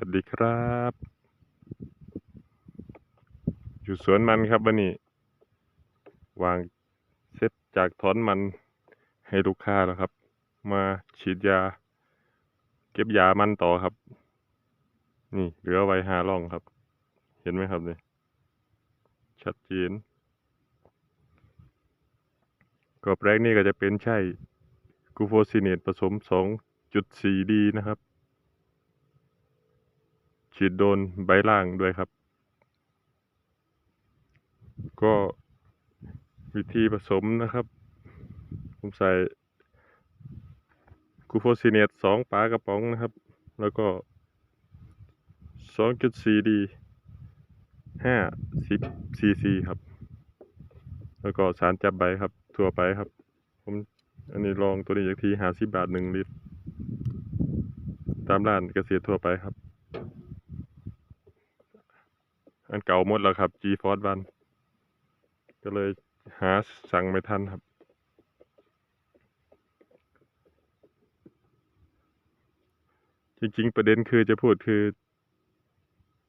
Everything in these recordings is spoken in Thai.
วัสดีครับ อยู่สวนมันครับวันนี้ วางเซตจากถอนมันให้ลูกค้าแล้วครับ มาฉีดยา เก็บยามันต่อครับ นี่เหลือไว้หาร่องครับ เห็นไหมครับเนี่ยชัดเจนกรอบแรกนี่ก็จะเป็นใช่กูโฟซิเนตผสมสองจุดสี่ดีนะครับ ฉีดโดนใบล่างด้วยครับ ก็วิธีผสมนะครับ ผมใส่กูโฟซิเนตสองปากระป๋องนะครับ แล้วก็สองจุดสี่ดีห้าสิบซีซีครับ แล้วก็สารจับใบครับ ทั่วไปครับ ผมอันนี้ลองตัวนี้จากทีหาสิบบาทหนึ่งลิตร ตามร้านเกษตรทั่วไปครับ อัน เก่าหมดแล้วครับ G Force วันก็เลยหาสั่งไม่ทันครับ จริง ๆ ประเด็นคือจะพูดคือ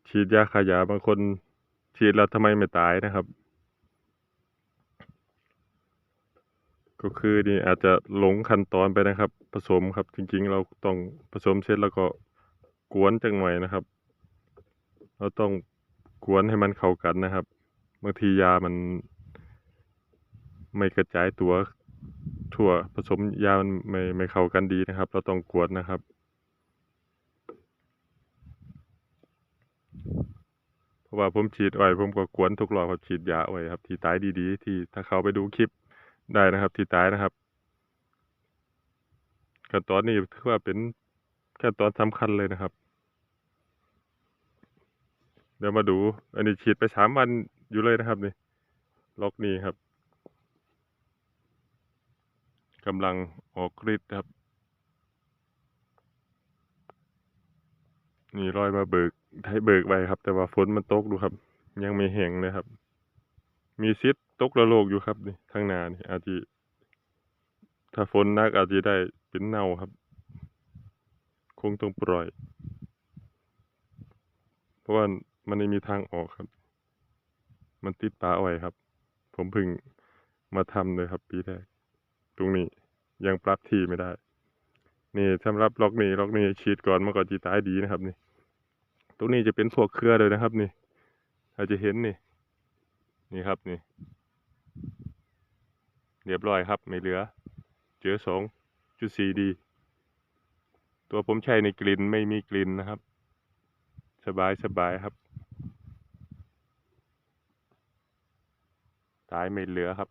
ฉีดยาขายาบางคน ฉีดแล้วทำไมไม่ตายนะครับ ก็คือนี่อาจจะหลงขั้นตอนไปนะครับ ผสมครับ จริง ๆ เราต้องผสมเสร็จแล้วก็กวนจังหน่อยนะครับ เราต้อง กวนให้มันเข้ากันนะครับบางทียามันไม่กระจายตัวทั่วผสมยามันไม่ไม่เข้ากันดีนะครับ เราต้องกวนนะครับ เพราะว่าผมฉีดไว้ผมก็กวนทุกรอบครับฉีดยาไว้ครับ ที่ตายดีๆ ที่ถ้าเขาไปดูคลิปได้นะครับ ที่ตายนะครับขั้นตอนนี้ถือว่าเป็นขั้นตอนสำคัญเลยนะครับ เดี๋ยวมาดู อันนี้ฉีดไปสามวันอยู่เลยนะครับนี่ ล็อกนี้ครับกำลังออกฤทธิ์ครับ นี่รอยมาเบิกไทยเบิกไว้ครับ แต่ว่าฝนมันตกดูครับ ยังไม่แห้งเลยครับ มีซิดตกระโลกอยู่ครับนี่ข้างหน้านี่อาจจะถ้าฝนนักอาจจะได้เป็นเน่าครับ คงต้องปล่อย เพราะว่า มันไม่มีทางออกครับ มันติดป่าอาไว้ครับ ผมเพิ่งมาทำเลยครับ ปีแรก ตรงนี้ยังปรับที่ไม่ได้ นี่สำหรับล็อกนี้ล็อกนี้ฉีดก่อนมันก็จีตายดีนะครับ นี่ ตรงนี้จะเป็นพวกเครือเลยนะครับ นี่อาจจะเห็นนี่ นี่ครับนี่ เรียบร้อยครับ ไม่เหลือ เจอสองจุดสี่ดีตัวผมใช้ในกลิ่นไม่มีกลิ่นนะครับ สบายสบายครับ ตายไม่เหลือครับ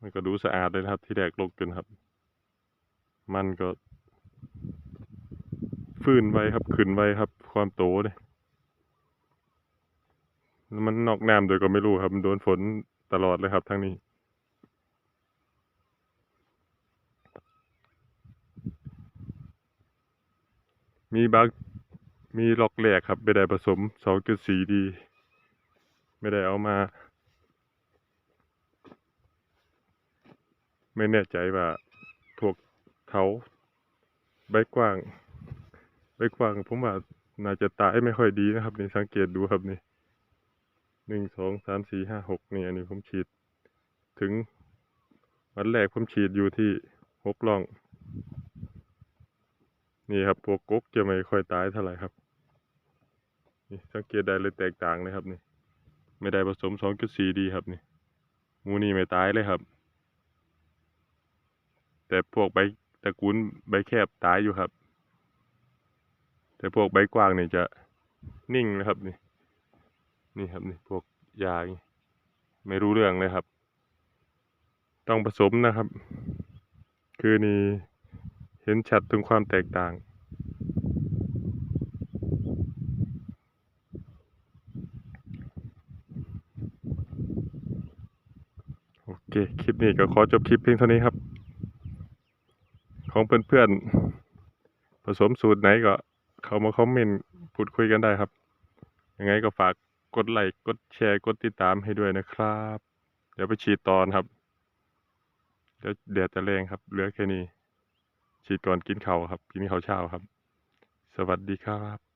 มันก็ดูสะอาดเลยครับที่แรกลกจนครับ มันก็ ฟื้นไวครับขึ้นไวครับ ความโตเนี่ยมันนอกน้ำโดยก็ไม่รู้ครับ มันโดนฝนตลอดเลยครับทั้งนี้มีบาง มีล็อกแหลกครับ ไม่ได้ผสมสองจุดสีดี ไม่ได้เอามา ไม่แน่ใจว่าพวกเขาใบกว้าง ใบกว้างผมว่าน่าจะตายไม่ค่อยดีนะครับนี่สังเกตดูครับนี่หนึ่งสองสามสี่ห้าหกนี่อันนี้ผมฉีด ถึงวันแรกผมฉีดอยู่ที่หกล่อง นี่ครับพวกกุ๊กจะไม่ค่อยตายเท่าไหร่ครับ นี่สังเกตได้เลยแตกต่างเลยครับนี่ ไม่ได้ผสมสองจุดสี่ดีครับนี่มูนี่ไม่ตายเลยครับ แต่พวกใบตระกูลใบแคบตายอยู่ครับ แต่พวกใบกว้างนี่จะนิ่งนะครับนี่ นี่ครับนี่พวกยานี่ไม่รู้เรื่องเลยครับ ต้องผสมนะครับ คือนี่เห็นชัดถึงความแตกต่าง เคคลิปนี้ก็ขอจบคลิปเพียงเท่านี้ครับ ของเพื่อนๆผสมสูตรไหนก็เข้ามาคอมเมนต์พูดคุยกันได้ครับยังไงก็ฝากกดไลค์กดแชร์กดติดตามให้ด้วยนะครับ เดี๋ยวไปฉีดตอนครับเดี๋ยวแดดจะแรงครับเหลือแค่นี้ฉีดก่อนกินข้าวครับ กินข้าวเช้าครับ สวัสดีครับ